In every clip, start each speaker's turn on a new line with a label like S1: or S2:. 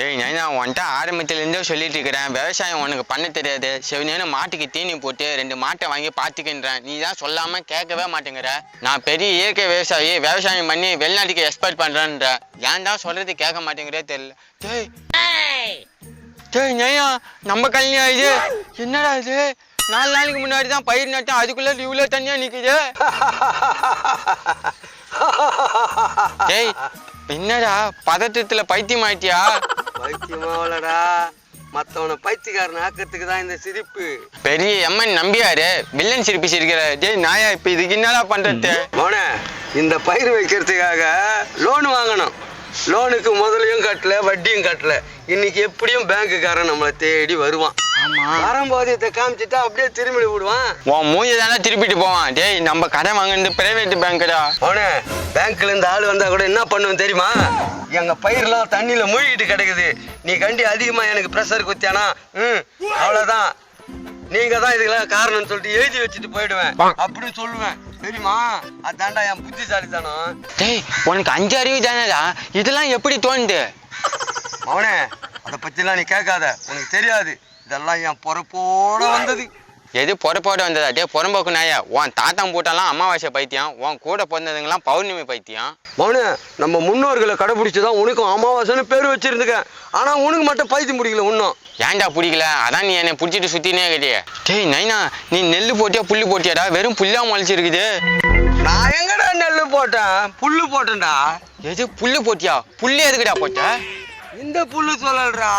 S1: ஏய் நைனா உன்ட்ட ஆரம்பத்துலேருந்தே சொல்லிட்டு இருக்கிறேன் விவசாயம் உனக்கு பண்ண தெரியாது. செவனேன்னு மாட்டுக்கு தீனி போட்டு ரெண்டு மாட்டை வாங்கி பார்த்துக்கின்றேன். நீ தான் சொல்லாமல் கேட்கவே மாட்டேங்கிற. நான் பெரிய இயற்கை விவசாயி விவசாயம் பண்ணி வெளிநாட்டுக்கு எக்ஸ்போர்ட் பண்ணுறேன்ற ஏன் தான் சொல்கிறது கேட்க மாட்டேங்கிறே தெரியல. டேய். டேய் நையா நம்ம கல்யாணம் இது என்னடா இது? நாலு நாளைக்கு முன்னாடி தான் பயிர் நட்டேன் அதுக்குள்ள இவ்வளோ தனியாக நிற்குது டேய் என்னடா பதட்டத்தில் பைத்தியம் ஆயிட்டியா?
S2: பைத்தியமாவலடா மத்தவனை பைத்தியக்காரன் ஆக்கிறதுக்கு தான் இந்த சிரிப்பு.
S1: பெரிய எம்மன் நம்பியாரு. வில்லன் சிரிப்பி சிரிக்கிற டேய் நாயா இப்ப இதுக்கு என்னடா பண்றது
S2: மோனே இந்த பயிர் வைக்கிறதுக்காக லோன் வாங்கணும். லோனுக்கு முதலையும் கட்டல வட்டியும் கட்டல. இன்னைக்கு எப்படியும் பேங்க்குக்காரன் நம்மளை தேடி வருவான். இதை காமிச்சிட்டா அப்படியே திரும்பி விடுவான்
S1: உன் மூஞ்சி தானே திருப்பிட்டு போவான். டேய் நம்ம கடன் வாங்குறது பிரைவேட் பேங்க்டா
S2: மோனே பேங்க்ல இருந்து ஆள் வந்தா கூட என்ன பண்ணுவேன் தெரியுமா? எங்க பயிரெல்லாம் தண்ணியில மூழ்கிட்டு கிடக்குது. நீ கண்டி அதிகமா எனக்கு ப்ரெஷர் குத்தியானா? ம் அவ்வளவுதான். நீங்க தான் இதுக்கெல்லாம் காரணம்னு சொல்லிட்டு எழுதி வச்சுட்டு போயிடுவேன். அப்படி சொல்லுவேன். தெரியுமா? அதான்டா என் புத்திசாலித்தனம்.
S1: டேய் உனக்கு அஞ்சு அறிவு தானேடா? இதெல்லாம் எப்படி தோணுது?
S2: அவனே அதை பத்திலாம் நீ கேட்காத. உனக்கு தெரியாது. இதெல்லாம் என் பொறப்போட வந்தது.
S1: எது பொறப்போட வந்ததா? டேய் புறம்போக்கு நாயா? உன் தாத்தன் போட்டாலாம் அமாவாசை பைத்தியம். உன் கூட பிறந்ததுங்களாம் பௌர்ணமி பைத்தியம்.
S2: மௌனே நம்ம முன்னோர்களை கடைபிடிச்சுதான் உனக்கும் அமாவாசைன்னு பேர் வச்சிருந்துக்க. ஆனா உனக்கு மட்டும் பைத்தியம் முடிக்கல இன்னும்
S1: ஏன்டா பிடிக்கல? அதான் நீ என்னை பிடிச்சிட்டு சுத்தினே கிடையே டேய் நைனா நீ நெல் போட்டியா புல்லு போட்டியாடா? வெறும் புல்லா முளைச்சிருக்குது.
S2: நான் எங்கடா நெல்லு போட்டேன்? புல்லு போட்டேன்டா.
S1: எது புல்லு போட்டியா? புல்லு எதுக்குடா போட்ட?
S2: இந்த புல்லு சொல்லலடா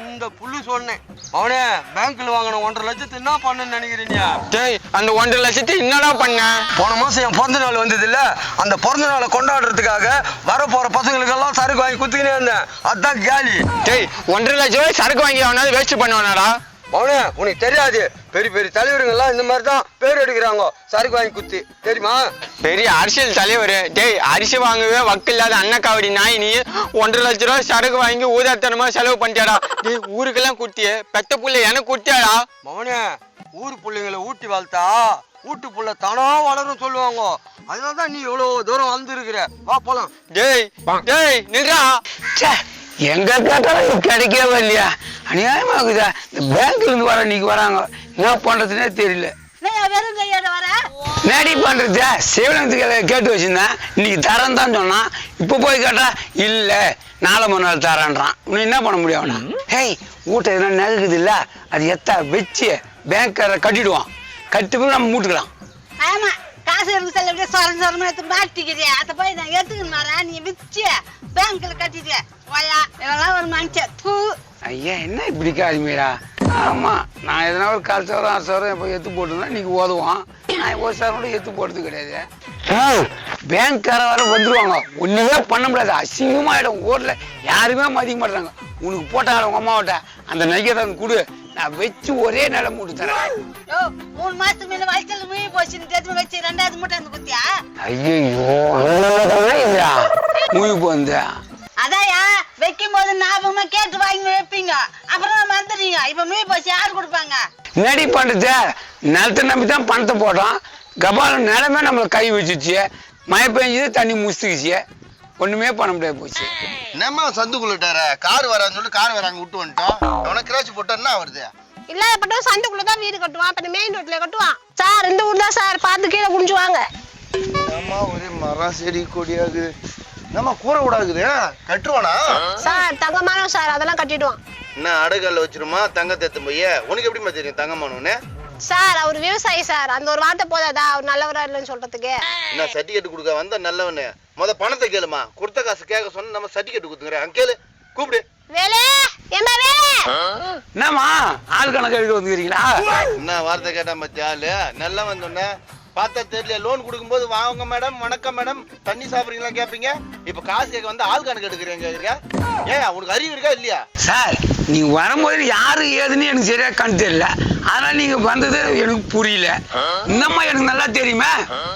S2: இந்த புல்லு சொன்னேன். அவனே பேங்க்ல வாங்கின ஒன்றரை லட்சத்து என்ன பண்ணன்னு நினைக்கிறீங்க?
S1: டேய் அந்த ஒன்றரை லட்சத்தை என்னடா பண்ண?
S2: போன மாசம் என் பிறந்த நாள் வந்தது இல்ல. அந்த பிறந்த நாளை கொண்டாடுறதுக்காக வர போற பசங்களுக்கெல்லாம் சரக்கு வாங்கி குத்துக்கினே இருந்தேன். அதான் கேலி.
S1: டேய் ஒன்றரை லட்ச ரூபாய் சரக்கு வாங்கி அவனாவது வேஸ்ட் பண்ணுவானாடா?
S2: அவனே உனக்கு தெரியாது. பெரிய பெரிய தலைவருங்கெல்லாம் இந்த மாதிரி தான் பேர் எடுக்கிறாங்க. சரக்கு வாங்கி குத்தி. தெரியுமா?
S1: பெரிய அரசியல் தலைவர். டேய் அரிசி வாங்கவே வக்கு இல்லாத அன்னக்காவடி நாய் நீ ஒன்றரை லட்ச ரூபாய் சரக்கு வாங்கி ஊதாத்தனமா செலவு பண்ணிட்டியாடா. டேய் ஊருக்கெல்லாம் குட்டியே பெத்த புள்ள எனக்கு குட்டியாடா
S2: மவனே ஊர் பிள்ளைங்களை ஊட்டி வளர்த்தா ஊட்டு புள்ள தானா வளரும் சொல்லுவாங்க. அதனால தான் நீ இவ்வளவு தூரம் வந்திருக்கிற. வா போலாம்.
S1: டேய் டேய்
S3: ச்சே, எங்க கேட்டாலும் கிடைக்கவே இல்லையா? அநியாயமாகுதா? இந்த பேங்க்ல இருந்து வர இன்னைக்கு வராங்க. என்ன பண்றதுனே தெரியல. நேடி பண்றது? சிவனத்துக்கு கேட்டு வச்சிருந்தேன். இன்னைக்கு தரேன் தான் சொன்னான். இப்போ போய் கேட்டா இல்ல நாளை மறுநாள் தரேன்றான். இன்னும் என்ன பண்ண முடியும் அவனா? ஹேய் வீட்டை எதனா நகுக்குது இல்ல? அது எத்தா வச்சு பேங்க்கார கட்டிடுவான். கட்டி போய் நம்ம மூட்டுக்கலாம்.
S4: ஆமா. காசு இருந்து செல்ல விட சொரம் சொரமா எடுத்து மாட்டிக்கிறிய அதை போய் நான் எடுத்துக்கின்னு வரேன் நீ விச்சு பேங்க்ல கட்டிட்டு ஓயா இதெல்லாம் ஒரு மனுஷன். தூ
S3: ஐயா என்ன இப்படி காதுமீரா ஆமா நான் எதனா ஒரு கால் சவரம் அரை சவரம் இப்போ எடுத்து போட்டுருந்தா இன்னைக்கு ஓதுவான். நான் ஒரு சவரம் கூட எடுத்து போட்டது கிடையாது. பேங்க்கார வர வந்துருவாங்க. ஒண்ணுமே பண்ண முடியாது. அசிங்கமாயிடும். ஊர்ல யாருமே மதிக்க மாட்டாங்க உனக்கு போட்டாங்க உங்க அம்மாவிட்ட அந்த நகையை கொடு. நான் வச்சு ஒரே தரேன்.
S4: ஓ மூணு மாசத்துக்கு முன்ன வயசுல மூவி போச்சுன்னு தெரிஞ்சு வச்சு ரெண்டாவது மூட்டை வந்து குத்தியா?
S3: ஐயோ இதுடா மூவி போந்து.
S4: அதாயா வைக்கும் போது ஞாபகமா கேட்டு வாங்கி வைப்பீங்க. அப்புறம் மறந்துடுறீங்க இப்ப மூவி போச்சு யார் கொடுப்பாங்க?
S3: நடி பண்ணுறது நிலத்தை நம்பி தான் பணத்தை போட்டோம் கபாலம் நிலமே நம்மளை கை வச்சுச்சு. மழை பெஞ்சது தண்ணி முஸ்துக்குச்சு ஒண்ணுமே பண்ண முடியாது போச்சு.
S5: என்னம்மா சந்துக்குள்ளிட்டார கார் வரான்னு சொல்லிட்டு கார் வராங்க விட்டு வந்துட்டோம். அவனை கிராச் போட்டா என்ன வருது
S6: இல்லாதப்பட்டவன் சந்துக்குள்ள தான் வீடு கட்டுவான். அப்ப மெயின் ரோட்ல கட்டுவான். சார் இந்த ஊர் தான் சார் பார்த்து கீழே குடிஞ்சு வாங்க
S5: என்னம்மா ஒரே மரம் செடி கொடியாகுது என்னம்மா கூரை விடாகுது கட்டுவானா
S6: சார் தங்கமானவன் சார் அதெல்லாம் கட்டிடுவான்.
S5: என்ன அடகல்ல வச்சிருமா? தங்கத்தை எடுத்து போய் உனக்கு எப்படிம்மா தெரியும் தங்கமானவனு
S6: சார் அவர் விவசாயி சார். அந்த ஒரு வார்த்தை போதாதா? அவர் நல்லவரா இல்லைன்னு சொல்றதுக்கு.
S5: என்ன சர்டிஃபிகேட் கொடுக்க வந்த நல்லவனு. முத பணத்தை கேளுமா. கொடுத்த காசு கேட்க சொன்ன நம்ம சர்டிஃபிகேட் கொடுத்துங்கிறேன் அங்க கேளு. கூப்பிடு.
S6: வேலே ஏமா வேலே?
S3: என்னம்மா? ஆள் கணக்கு எடுக்க வந்துக்கிறீங்களா
S5: என்ன வார்த்தை கேட்டா ஆளு? நல்லா வந்தோடனே பார்த்தா தெரியல. லோன் கொடுக்கும்போது வாங்க மேடம் வணக்கம் மேடம் தண்ணி சாப்பிடுறீங்களா கேட்பீங்க. இப்ப காசு கேட்க வந்து ஆள் கணக்கு எடுக்கிறீங்க கேக்குறியா ஏன் உனக்கு அறிவு இருக்கா இல்லையா?
S3: சார் நீங்க வரும்போது யாரு ஏதுன்னு எனக்கு சரியா கண் தெரியல. அதனால நீங்க வந்தது எனக்கு புரியல. இன்னம்மா எனக்கு நல்லா தெரியுமே?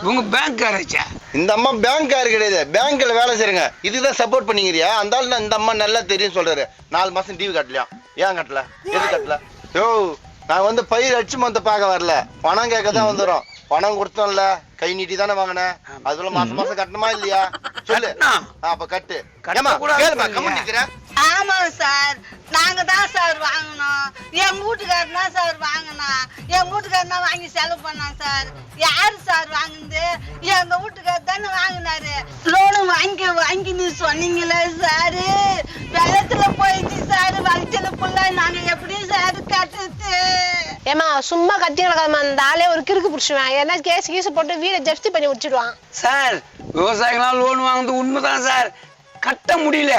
S3: உங்க பேங்க் காரச்சா
S5: இந்த அம்மா பேங்க்காரு கிடையாது. பேங்க்ல வேலை செய்யுங்க இதுதான் சப்போர்ட் பண்ணிக்கிறியா? அந்த ஆள் இந்த அம்மா நல்லா தெரியும் சொல்றாரு. நாலு மாசம் டிவி கட்டலையா? ஏன் கட்டல? எது கட்டல? யோ நான் வந்து பயிர் அடிச்சு மொத்த பார்க்க வரல. பணம் கேட்க தான் வந்துடும் பணம் கொடுத்தோம்ல கை நீட்டி தானே வாங்கினேன் அதுல மாசம் மாசம் கட்டணுமா இல்லையா? சொல்லு. அப்ப கட்டு. ஏமா கேளுமா
S3: இல்லையா?
S5: கம்மி நிக்கிறேன்.
S4: ஆமா சார். நாங்க தான் சார் வாங்கினோம். என் வீட்டுக்காரர் தான் சார் வாங்கினா என் வீட்டுக்காரர் தான் வாங்கி செலவு பண்ணான் சார். யாரு சார் வாங்குனது? எங்க வீட்டுக்காரர் தானே வாங்கினாரு. லோனு வாங்கி வாங்கி நீ சொன்னீங்களே சார். வெள்ளத்துல போயிடுச்சு சார். வளர்ச்சியில புள்ள நாங்க எப்படி சார் கட்டுறது?
S6: ஏமா சும்மா கத்தி கிடக்காம அந்த ஆளே ஒரு கிறுக்கு பிடிச்சுவேன் ஏன்னா கேஸ் கீஸ் போட்டு வீடை ஜப்தி பண்ணி விட்டுடுவான்.
S3: சார் விவசாயிகளாம் லோன் வாங்குறது உண்மைதான் சார். கட்ட முடியல.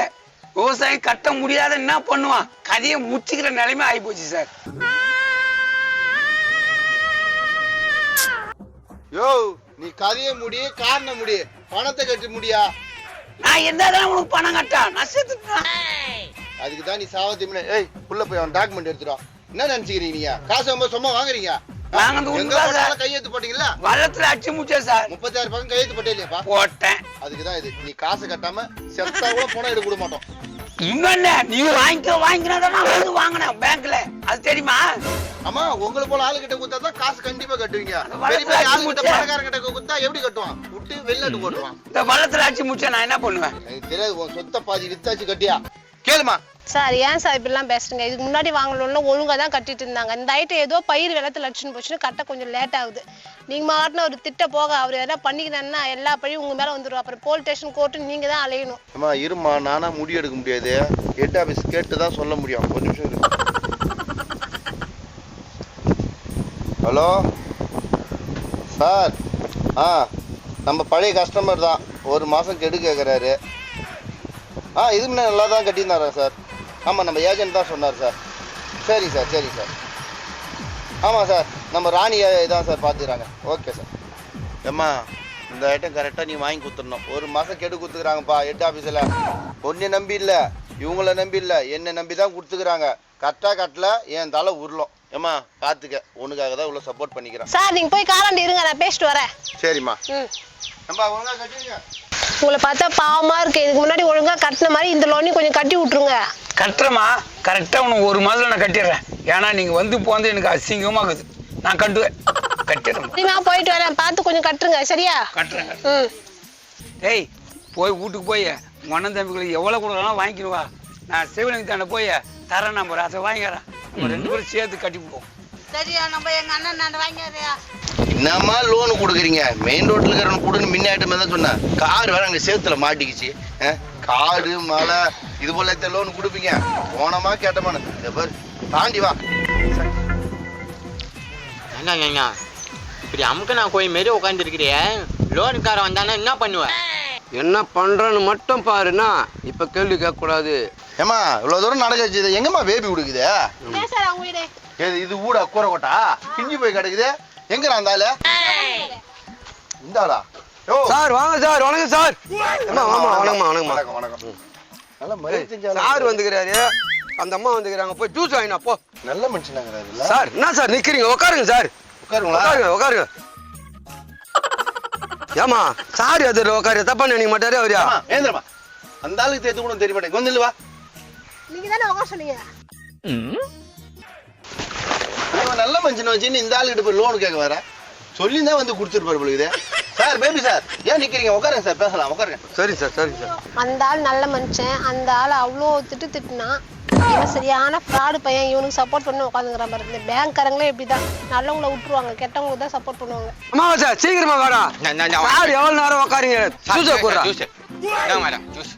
S3: விவசாயி கட்ட முடியாத என்ன பண்ணுவான்? கதையை முச்சிக்கிற நிலைமை ஆகி போச்சு சார்
S5: யோ நீ கதையை முடி காரணம் முடி பணத்தை கட்டி முடியா?
S3: நான் இருந்தாதான் உனக்கு பணம் கட்டா நான் செத்துட்டேன்.
S5: அதுக்கு தான் நீ சாவத்தி ஏய் உள்ள போய் அவன் டாக்குமெண்ட் எடுத்துடும் என்ன நினைச்சுக்கிறீங்க நீங்க? காசு ரொம்ப சும்மா வாங்குறீங்க?
S3: உண்மைதான் சார்
S5: போட்டாலும் கையெழுத்து போட்டீங்களா
S3: வள்ளத்துல அடிச்சு முடிச்சேன் சார்
S5: முப்பத்தாறு பக்கம் கையெழுத்து போட்டே இல்லையாப்பா?
S3: போட்டேன்.
S5: அதுக்கு தான் இது. நீ காசு கட்டாம செத்தா கூட பணம் எடுக்க விட மாட்டோம்.
S3: இன்னொன்னு நீ வாங்கிக்க வாங்கினா நான் வந்து வாங்கினேன் பேங்க்ல அது தெரியுமா?
S5: ஆமா உங்களை போல ஆளு கிட்ட கொடுத்தா தான் காசு கண்டிப்பா கட்டுவீங்க. பெரிய பெரிய ஆளு கிட்ட
S3: முச்சை.
S5: பணக்காரங்க கிட்ட கொடுத்தா எப்படி கட்டுவான்? விட்டு வெளிநாட்டு போட்டுருவான்
S3: இந்த வள்ளத்துல அடிச்சு முடிச்சா நான் என்ன பண்ணுவேன்?
S5: எனக்கு தெரியாது உன் சொத்த பாதி வித்தாச்சு கட்டியா? கேளுமா.
S6: சார் ஏன் சார் இப்படிலாம் பேசுறீங்க? இதுக்கு முன்னாடி வாங்கணும்ல ஒழுங்கா தான் கட்டிட்டு இருந்தாங்க. இந்த ஐட்டம் ஏதோ பயிர் வெள்ளத்துல அடிச்சுன்னு போச்சுன்னு கட்ட கொஞ்சம் லேட் ஆகுது. நீங்க மாட்டின ஒரு திட்ட போக அவர் எதனா பண்ணிக்கிறேன்னா எல்லா பழியும் உங்க மேல வந்துடும் அப்புறம் போலீஸ் ஸ்டேஷன் கோர்ட்டு நீங்க தான் அலையணும்.
S5: அம்மா இருமா நானா முடி எடுக்க முடியாது. ஹெட் ஆபீஸ் கேட்டு தான் சொல்ல முடியும். ஒரு நிமிஷம் இரு. ஹலோ? சார் ஆ நம்ம பழைய கஸ்டமர் தான். ஒரு மாதம் கெடு கேட்குறாரு ஆ இது முன்ன நல்லா தான் கட்டியிருந்தாரா சார்? ஆமாம் நம்ம ஏஜென்ட் தான் சொன்னார் சார். சரி சார் சரி சார். ஆமாம் சார் நம்ம ராணி தான் சார் பார்த்துக்கிறாங்க. Okay sir. ஏம்மா இந்த ஐட்டம் கரெக்டாக நீ வாங்கி கொடுத்துடணும். ஒரு மாதம் கெடு கொடுத்துக்கிறாங்கப்பா ஹெட் ஆஃபீஸில் ஒன்றை நம்பி இல்லை இவங்கள நம்பி இல்லை என்னை நம்பி தான் கொடுத்துக்கிறாங்க. கரெக்டாக கட்டல என் தலை உருளும். ஏம்மா பார்த்துக்க உனக்காக தான் இவ்வளோ சப்போர்ட் பண்ணிக்கிறேன்.
S6: சார் நீங்க போய் காலாண்டு இருங்க நான் பேசிட்டு வரேன்.
S5: சரிம்மா.
S6: ம்.
S5: நம்ம ஒழுங்காக கட்டுங்க
S6: உங்களை பார்த்தா பாவமா இருக்கு. இதுக்கு முன்னாடி ஒழுங்கா கட்டின மாதிரி இந்த லோனையும் கொஞ்சம் கட்டி விட்டுருங்க.
S3: கட்டுறமா கரெக்டா உனக்கு ஒரு மாதத்துல நான் கட்டிடுறேன். ஏன்னா நீங்க வந்து போந்து எனக்கு அசிங்கமா இருக்குது. நான் கட்டுவேன். கட்டிடுறேன்
S6: சரிம்மா போயிட்டு வரேன். பார்த்து கொஞ்சம் கட்டுருங்க. சரியா?
S3: கட்டுறேன்
S6: ம்.
S3: டேய் போய் வீட்டுக்கு போய். மண்ணன் தம்பிகளுக்கு எவ்வளோ கொடுக்கலாம் வாங்கிடுவா நான் சிவனுக்கு தாண்ட போய் தரேன் நம்பர் அதை வாங்கிக்கிறேன். நம்ம ரெண்டு பேரும் சேர்த்து கட்டி போவோம்
S4: சரியா நம்ம எங்க அண்ணன் நான் வாங்கிடுறியா
S5: என்னம்மா லோனு கொடுக்குறீங்க? மெயின் ரோட்டில் இருக்கிறவனு கொடுன்னு முன்னாடி தான் சொன்னேன் கார் வேற அங்கே சேத்துல மாட்டிக்கிச்சு. காடு மழை இது போல லோன் கொடுப்பீங்க? போனமா கேட்டமான பாரு. தாண்டி வா.
S1: என்ன ஏங்க இப்படி அமுக்க நான் கோயில் மாரி உட்காந்துருக்கிறிய லோனுக்காரன் வந்தானா என்ன பண்ணுவேன்
S2: என்ன பண்றேன்னு மட்டும் பாருண்ணா. இப்ப கேள்வி கேட்க கூடாது
S5: ஏம்மா இவ்வளோ தூரம் நடக்க வச்சு எங்கம்மா பேபி கொடுக்குது இது ஊட கூரை கொட்டா? பிஞ்சு போய் கிடக்குது. எங்க அந்த ஆளு? இந்த ஆளா?
S2: சார் வாங்க சார் வணக்கம் சார். அம்மா ஆமா வணக்கம்மா வணக்கம்மா.
S5: வணக்கம் வணக்கம். நல்ல மரியாதை
S2: சார். வந்துக்கிறாரு. அந்த அம்மா வந்துக்கிறாங்க. போய் ஜூஸ் வாங்கினா போ.
S5: நல்ல மனுஷனாங்கிறாருல்ல
S2: சார் என்ன சார் நிக்கிறீங்க? உட்காருங்க சார்.
S5: உட்காருங்களா?
S2: உட்காருங்க உட்காருங்க. ஏமா சார் எதிர உட்காரு? தப்பா நினைக்க மாட்டாரு அவரியா
S5: ஆமா ஏந்திரமா அந்த ஆளுக்கு கூட தெரிய மாட்டேங்க கொஞ்சம் வா.
S6: நீங்க தானே உட்கார சொன்னீங்க?
S5: நல்ல மனுஷனை வச்சுன்னு இந்த ஆளுகிட்ட போய் லோன் கேட்க வர? சொல்லி தான் வந்து கொடுத்துருப்பாரு பொழுது சார் பேபி சார் ஏன் நிக்கிறீங்க? உட்காருங்க சார் பேசலாம் உட்காருங்க.
S2: சரி சார் சரி சார்.
S6: அந்த ஆள் நல்ல மனுஷன். அந்த ஆள் அவ்வளோ திட்டு திட்டுனான் இவன் சரியான ஃப்ராடு பையன். இவனுக்கு சப்போர்ட் பண்ணி உட்காந்துக்கிறான் பாரு இந்த பேங்க்காரங்களே இப்படிதான். நல்லவங்கள விட்டுருவாங்க. கெட்டவங்களுக்கு தான் சப்போர்ட் பண்ணுவாங்க.
S2: அம்மா சார் சீக்கிரமா வாடா.
S1: நான், நான், நான்
S2: சார் எவ்வளவு நேரம் உட்காருங்க? ஜூஸை போடுறா.
S1: ஜூஸ்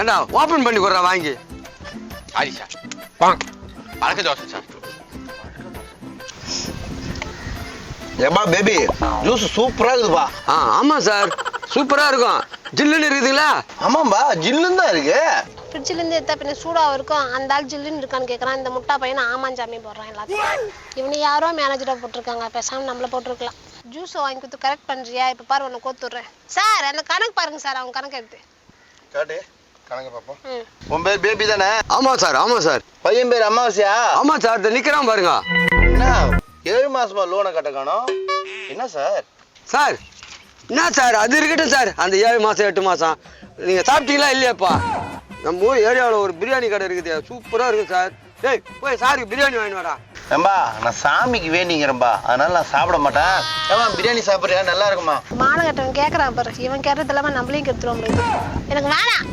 S2: ஏண்டா ஓபன் பண்ணி கொடுறா வாங்கி.
S1: Sorry sir. பழக்க தோசை சார்
S5: ஏமா பேபி ஜூஸ் சூப்பரா இருக்குதுப்பா.
S2: ஆ ஆமா சார். சூப்பரா இருக்கும். ஜில்லுன்னு இருக்குதுங்களா
S5: ஆமாம்பா ஜில்லுன்னு தான் இருக்கு.
S6: ஃப்ரிட்ஜில் இருந்து எடுத்தா பின்ன சூடாக இருக்கும். அந்த ஆள் ஜில்லுன்னு இருக்கான்னு கேட்குறான் இந்த முட்டா பையனை ஆமாஞ்சாமி போடுறான் எல்லாத்தையும் இவனை யாரோ மேனேஜராக போட்டிருக்காங்க. பேசாமல் நம்மள போட்டிருக்கலாம். ஜூஸை வாங்கி கொடுத்து கரெக்ட் பண்ணுறியா இப்போ பாரு உன்னை கோத்துடுறேன் சார் அந்த கணக்கு பாருங்க சார் அவங்க கணக்கு எடுத்து.
S5: கணக்கு பாப்போம்
S6: ம்.
S5: உன் பேர் பேபி தானே?
S2: ஆமா சார் ஆமா சார்.
S5: பையன் பேர் அமாவாசையா?
S2: ஆமா சார் இந்த நிக்கிறான் பாருங்க.
S5: என்ன? ஏழு மாசமா லோனை கட்ட காணோம். என்ன சார்?
S2: சார் என்ன சார்? அது இருக்கட்டும் சார். அந்த ஏழு மாசம் எட்டு மாசம். நீங்க சாப்பிட்டீங்களா இல்லையாப்பா? நம்ம ஊர் ஏரியாவில் ஒரு பிரியாணி கடை இருக்குது. சூப்பரா இருக்கு சார். டேய் போய் சாருக்கு பிரியாணி வாங்கிட்டு வாடா.
S5: ஏம்பா நான் சாமிக்கு வேண்டிங்கிறேன்பா அதனால நான் சாப்பிட மாட்டேன். ஏமா பிரியாணி சாப்பிட்றியா? நல்லா இருக்குமா?
S6: மானகட்டவன் கேட்குறான் பாரு. இவன் கேட்டது இல்லாமல் நம்மளையும் கெடுத்துருவோம். எனக்கு வேணாம்.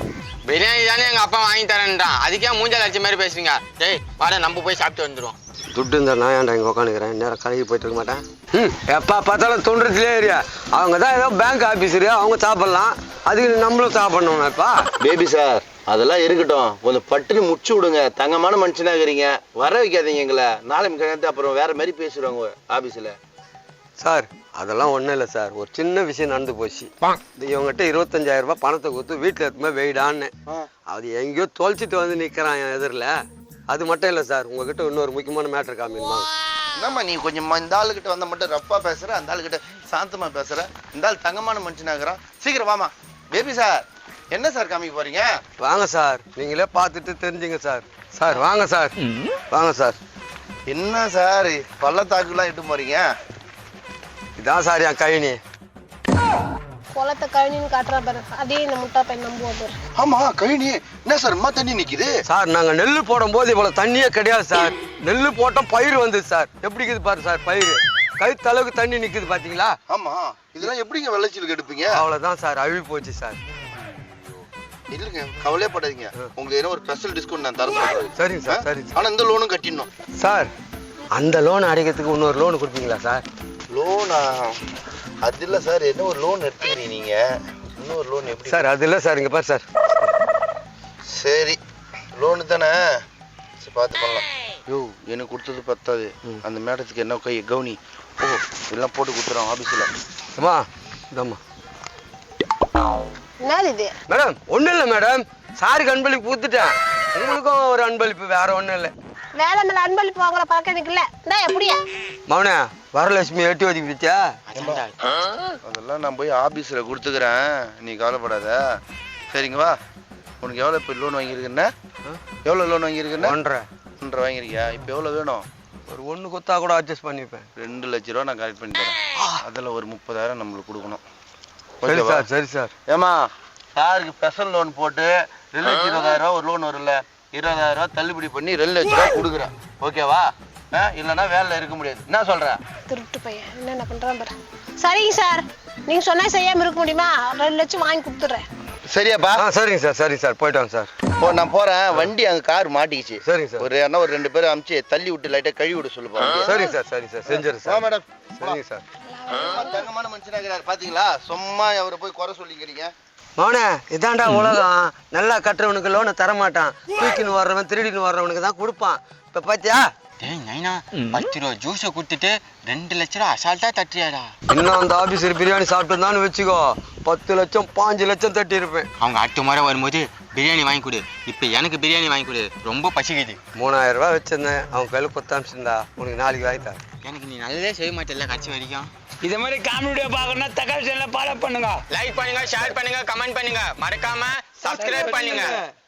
S1: பிரியாணி தானே எங்க அப்பா வாங்கி தரேன்றான். அதுக்கே மூஞ்சல் அடிச்ச மாதிரி பேசுறீங்க டேய் வாடா நம்ம போய் சாப்பிட்டு வந்துருவோம்.
S7: துட்டு இந்த நான் ஏன்டா இங்கே உட்காந்துக்கிறேன் நேரம் கடைக்கு போயிட்டு இருக்க மாட்டேன்.
S2: ம் எப்போ பார்த்தாலும் தொண்டுறதுலே ஏரியா அவங்க தான் ஏதோ பேங்க் ஆஃபீஸரு அவங்க சாப்பிட்லாம். அதுக்கு நம்மளும் சாப்பிடணும்ப்பா
S5: பேபி சார் அதெல்லாம் இருக்கட்டும். கொஞ்சம் பட்டுன்னு முடிச்சு விடுங்க. தங்கமான மனுஷனா இருக்கிறீங்க. வர வைக்காதீங்க எங்களை. நாளைக்கு கழித்து அப்புறம் வேற மாதிரி பேசுறாங்க ஆபீஸ்ல
S2: சார் அதெல்லாம் ஒன்றும் இல்லை சார். ஒரு சின்ன விஷயம் நடந்து போச்சு. இவங்ககிட்ட இருபத்தஞ்சாயிரம் ரூபாய் பணத்தை கொடுத்து வீட்டில் எடுத்துமே வெயிடான்னு. அது எங்கேயோ தொலைச்சிட்டு வந்து நிற்கிறான் என் எதிரில். அது மட்டும் இல்லை சார். உங்ககிட்ட இன்னொரு முக்கியமான மேட்ரு காமிக்கணுமா?
S5: என்னம்மா நீ கொஞ்சம் இந்த ஆளுகிட்ட வந்த மட்டும் ரப்பா பேசுற அந்த ஆளுகிட்ட சாந்தமா பேசுற. இந்த ஆள் தங்கமான மனுஷனாகிறான். சீக்கிரம் வாமா பேபி சார் என்ன சார் காமிக்க போறீங்க?
S2: வாங்க சார் நீங்களே பார்த்துட்டு தெரிஞ்சுங்க சார் சார் வாங்க சார் வாங்க சார்
S5: என்ன சார் பள்ளத்தாக்குலாம் இட்டு போறீங்க?
S2: இதான் சார் என் கழினி.
S6: குளத்தை கழனின்னு காட்டுறா பாரு. அதே இந்த முட்டா பையன் நம்புவா பாரு.
S5: ஆமா கழினி. என்ன சார் அம்மா தண்ணி நிக்குது?
S2: சார் நாங்கள் நெல் போடும்போது இவ்வளோ தண்ணியே கிடையாது சார். நெல் போட்டோம் பயிர் வந்தது சார். எப்படி இருக்குது பாரு சார் பயிர்? கழுத்தளவுக்கு தண்ணி நிற்குது பார்த்தீங்களா
S5: ஆமா. இதெல்லாம் எப்படிங்க விளைச்சலுக்கு எடுப்பீங்க
S2: அவ்வளோதான் சார் அழுவி போச்சு சார்.
S5: இல்லைங்க கவலையே படாதீங்க உங்களுக்கு ஏதோ ஒரு ஸ்பெஷல் டிஸ்கவுண்ட் நான் தர சொல்றேன்
S2: சரிங்க சார் சரிங்க சார்.
S5: ஆனா இந்த லோனும் கட்டிடணும்.
S2: சார் அந்த லோன் அடைக்கிறதுக்கு இன்னொரு லோன் கொடுப்பீங்களா சார்?
S5: லோனா அது இல்ல சார் என்ன ஒரு லோன் எடுத்துக்கிறீங்க நீங்க? இன்னொரு லோன் எப்படி?
S2: சார் அது இல்லை சார் இங்கே பாரு சார்.
S5: சரி. லோனு தானே? சரி பார்த்து பண்ணலாம். யோ எனக்கு கொடுத்தது பத்தாது. அந்த மேடத்துக்கு என்ன கை? கவுனி. ஓ எல்லாம் போட்டு கொடுத்துறோம் ஆபீஸ்ல
S2: அம்மா இதாம்மா மேடம் ஒன்றும் இல்லை மேடம். சாருக்கு அன்பளிப்பு கொடுத்துட்டேன் உங்களுக்கும் ஒரு அன்பளிப்பு வேற ஒன்றும் இல்லை.
S6: வேலை மேல அன்பளிப்பு வாங்குற பழக்கம் எனக்கு இல்ல. எப்படியா
S2: மவனே வரலட்சுமி எட்டி ஒதுக்கிடுச்சா?
S5: அதெல்லாம் நான் போய் ஆபீஸ்ல கொடுத்துக்கிறேன். நீ கவலைப்படாத. சரிங்க வா. உனக்கு எவ்வளோ இப்போ லோன் வாங்கியிருக்குன்னா? எவ்வளோ லோன் வாங்கியிருக்குன்னா?
S2: ஒன்றரை.
S5: ஒன்றரை வாங்கியிருக்கியா? இப்போ எவ்வளோ வேணும்?
S2: ஒரு ஒன்று கொத்தா கூட அட்ஜஸ்ட் பண்ணிப்பேன்.
S5: ரெண்டு லட்ச ரூபா நான் கலெக்ட் பண்ணி தரேன். அதில் ஒரு முப்பதாயிரம் நம்மளுக்கு கொடுக்கணும்.
S2: சரி? சார் சரி சார்.
S5: ஏமா சாருக்கு ஸ்பெஷல் லோன் போட்டு ரெண்டு லட்சம் இருபதாயிரம் ரூபா ஒரு லோன் வரும்ல இருபதாயிரம் ரூபா தள்ளுபடி பண்ணி ரெண்டு லட்ச ரூபா கொடுக்குறேன். ஓகேவா? இல்லைன்னா வேலையில் இருக்க முடியாது. என்ன சொல்ற?
S6: திருட்டு பையன். என்னென்ன பண்றான் பாரு. சரிங்க சார். நீங்க சொன்னா செய்யாம இருக்க முடியுமா? ரெண்டு லட்சம் வாங்கி கொடுத்துட்றேன்.
S5: சரியாப்பா?
S2: ஆ சரிங்க சார். சரிங்க சார். போயிட்டு வாங்க சார்.
S5: இப்போ நான் போறேன். வண்டி அங்க கார் மாட்டிக்கிச்சு.
S2: சரிங்க சார்.
S5: ஒரு அண்ணா ஒரு ரெண்டு பேரும் அமுச்சு தள்ளி விட்டு லைட்டா கழுவி விட சொல்லுப்பா
S2: சரிங்க சார் சரிங்க சார் செஞ்சிரு சார்.
S5: மேடம்
S2: சரிங்க சார்.
S5: தங்கமான மனுஷனாகிறார் பாத்தீங்களா? சும்மா அவரை போய் குறை சொல்லிக்கிறீங்க.
S2: மவனே இதான்டா உலகம். நல்லா கட்டுறவனுக்கு லோனை தர மாட்டான் தூக்கின்னு வர்றவன் திருடின்னு வர்றவனுக்கு தான் கொடுப்பான். இப்போ பாத்தியா?
S1: நைனா பத்து ரூபா ஜூஸை கொடுத்துட்டு ரெண்டு லட்ச ரூபா அசால்ட்டா தட்டியாடா.
S2: இன்னும் அந்த ஆபீஸர் பிரியாணி சாப்பிட்டு வச்சுக்கோ. பத்து லட்சம் பாஞ்சு லட்சம் தட்டி இருப்பேன்
S1: அவங்க அடுத்த முறை வரும்போது பிரியாணி வாங்கி கொடு. இப்போ எனக்கு பிரியாணி வாங்கி கொடு. ரொம்ப பசிக்குது.
S2: மூணாயிரம் ரூபாய் வச்சிருந்தேன். அவன் கையில் கொடுத்து அனுப்பிச்சிருந்தா. உனக்கு நாளைக்கு வாங்கி தரேன்.
S1: எனக்கு நீ நல்லதே செய்ய மாட்டேல்ல கடைசி வரைக்கும்.
S3: இதே மாதிரி காமெடியை பார்க்கணும்னா தகவல் சேனலை ஃபாலோ பண்ணுங்க.
S1: லைக் பண்ணுங்க ஷேர் பண்ணுங்க கமெண்ட் பண்ணுங்க. மறக்காம சப்ஸ்கிரைப் பண்ணுங்க.